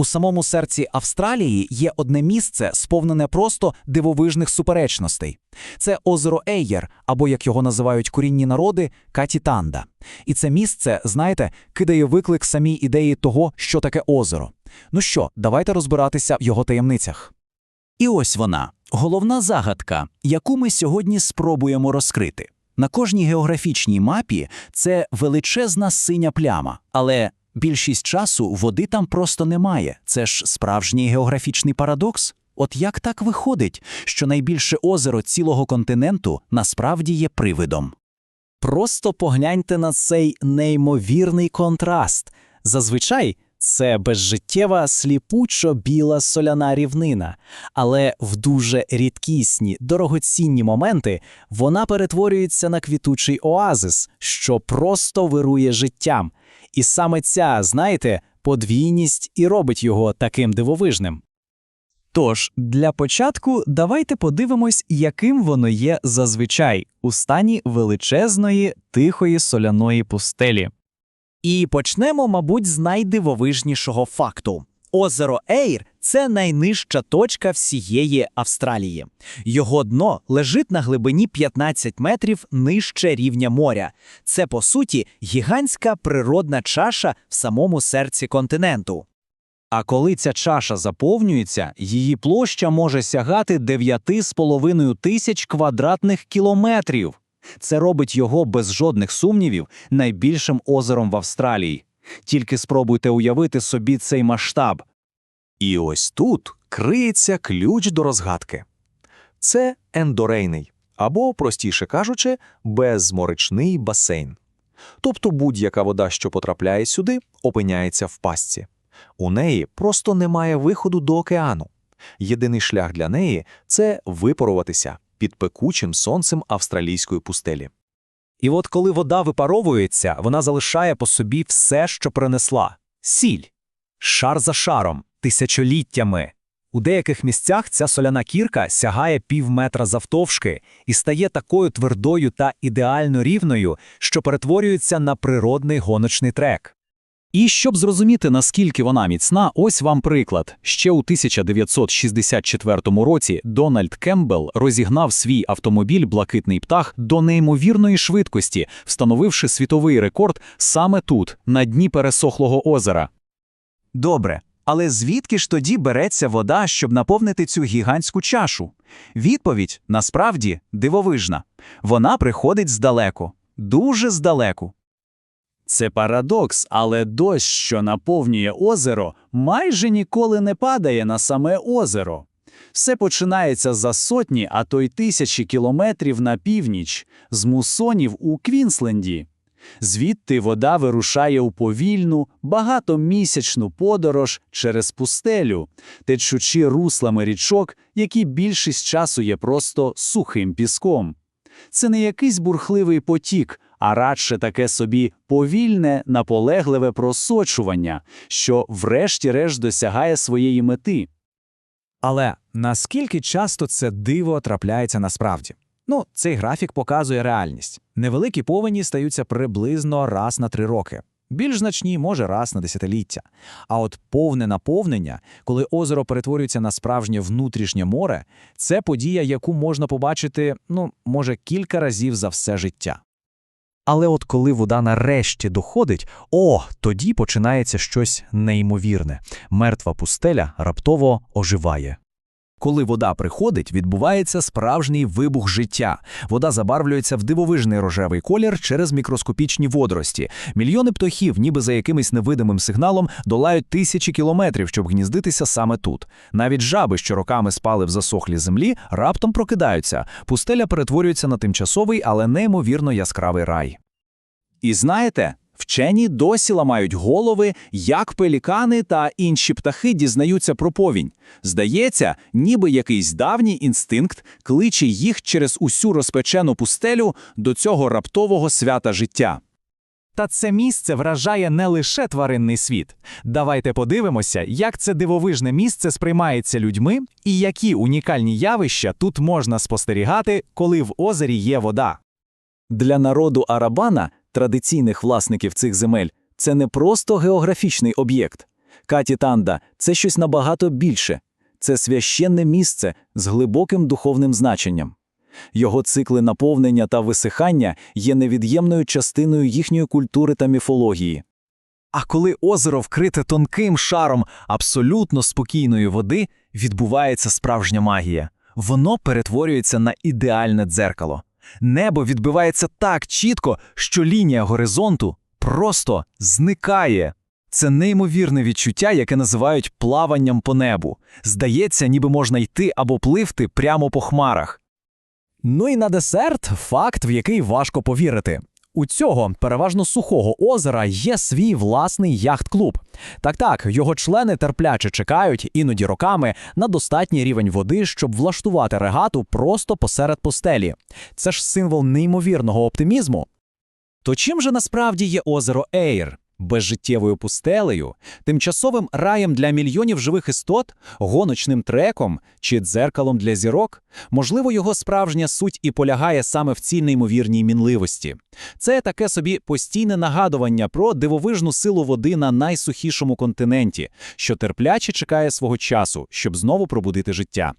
У самому серці Австралії є одне місце, сповнене просто дивовижних суперечностей. Це озеро Ейєр, або як його називають корінні народи, Катітанда. І це місце, знаєте, кидає виклик самій ідеї того, що таке озеро. Ну що, давайте розбиратися в його таємницях. І ось вона, головна загадка, яку ми сьогодні спробуємо розкрити. На кожній географічній мапі це величезна синя пляма, але більшість часу води там просто немає. Це ж справжній географічний парадокс. От як так виходить, що найбільше озеро цілого континенту насправді є привидом? Просто погляньте на цей неймовірний контраст. Зазвичай це безжиттєва сліпучо біла соляна рівнина, але в дуже рідкісні, дорогоцінні моменти вона перетворюється на квітучий оазис, що просто вирує життям. І саме ця, знаєте, подвійність і робить його таким дивовижним. Тож, для початку давайте подивимось, яким воно є зазвичай у стані величезної тихої соляної пустелі. І почнемо, мабуть, з найдивовижнішого факту. Озеро Ейр це найнижча точка всієї Австралії. Його дно лежить на глибині 15 метрів нижче рівня моря. Це, по суті, гігантська природна чаша в самому серці континенту. А коли ця чаша заповнюється, її площа може сягати 9,5 тисяч квадратних кілометрів. Це робить його без жодних сумнівів найбільшим озером в Австралії. Тільки спробуйте уявити собі цей масштаб. І ось тут криється ключ до розгадки. Це ендорейний, або, простіше кажучи, безморичний басейн. Тобто будь-яка вода, що потрапляє сюди, опиняється в пастці. У неї просто немає виходу до океану. Єдиний шлях для неї це випаруватися під пекучим сонцем австралійської пустелі. І от коли вода випаровується, вона залишає по собі все, що принесла сіль, шар за шаром, тисячоліттями. У деяких місцях ця соляна кірка сягає пів метра завтовшки і стає такою твердою та ідеально рівною, що перетворюється на природний гоночний трек. І щоб зрозуміти, наскільки вона міцна, ось вам приклад. Ще у 1964 році Дональд Кембл розігнав свій автомобіль Блакитний птах до неймовірної швидкості, встановивши світовий рекорд саме тут, на дні пересохлого озера. Добре, але звідки ж тоді береться вода, щоб наповнити цю гігантську чашу? Відповідь насправді дивовижна. Вона приходить здалеку, дуже здалеку. Це парадокс, але дощ, що наповнює озеро, майже ніколи не падає на саме озеро. Все починається за сотні, а то й тисячі кілометрів на північ, з мусонів у Квінсленді. Звідти вода вирушає у повільну, багатомісячну подорож через пустелю, течучи руслами річок, які більшість часу є просто сухим піском. Це не якийсь бурхливий потік, а радше таке собі повільне, наполегливе просочування, що врешті-решт досягає своєї мети. Але наскільки часто це диво трапляється насправді? Ну, цей графік показує реальність. Невеликі повені стаються приблизно раз на три роки. Більш значні, може, раз на десятиліття. А от повне наповнення, коли озеро перетворюється на справжнє внутрішнє море, це подія, яку можна побачити, ну, може, кілька разів за все життя. Але от коли вода нарешті доходить, о, тоді починається щось неймовірне. Мертва пустеля раптово оживає. Коли вода приходить, відбувається справжній вибух життя. Вода забарвлюється в дивовижний рожевий колір через мікроскопічні водорості. Мільйони птахів, ніби за якимось невидимим сигналом, долають тисячі кілометрів, щоб гніздитися саме тут. Навіть жаби, що роками спали в засохлій землі, раптом прокидаються. Пустеля перетворюється на тимчасовий, але неймовірно яскравий рай. І знаєте, вчені досі ламають голови, як пелікани та інші птахи дізнаються про повінь. Здається, ніби якийсь давній інстинкт кличе їх через усю розпечену пустелю до цього раптового свята життя. Та це місце вражає не лише тваринний світ. Давайте подивимося, як це дивовижне місце сприймається людьми і які унікальні явища тут можна спостерігати, коли в озері є вода. Для народу Арабана, традиційних власників цих земель, це не просто географічний об'єкт. Катітанда це щось набагато більше. Це священне місце з глибоким духовним значенням. Його цикли наповнення та висихання є невід'ємною частиною їхньої культури та міфології. А коли озеро вкрите тонким шаром абсолютно спокійної води, відбувається справжня магія. Воно перетворюється на ідеальне дзеркало. Небо відбивається так чітко, що лінія горизонту просто зникає. Це неймовірне відчуття, яке називають плаванням по небу. Здається, ніби можна йти або пливти прямо по хмарах. Ну і на десерт факт, в який важко повірити. У цього переважно сухого озера є свій власний яхт-клуб. Так так, його члени терпляче чекають, іноді роками, на достатній рівень води, щоб влаштувати регату просто посеред постелі. Це ж символ неймовірного оптимізму. То чим же насправді є озеро Ейр? Безжиттєвою пустелею, тимчасовим раєм для мільйонів живих істот, гоночним треком чи дзеркалом для зірок? Можливо, його справжня суть і полягає саме в цій неймовірній мінливості. Це таке собі постійне нагадування про дивовижну силу води на найсухішому континенті, що терпляче чекає свого часу, щоб знову пробудити життя.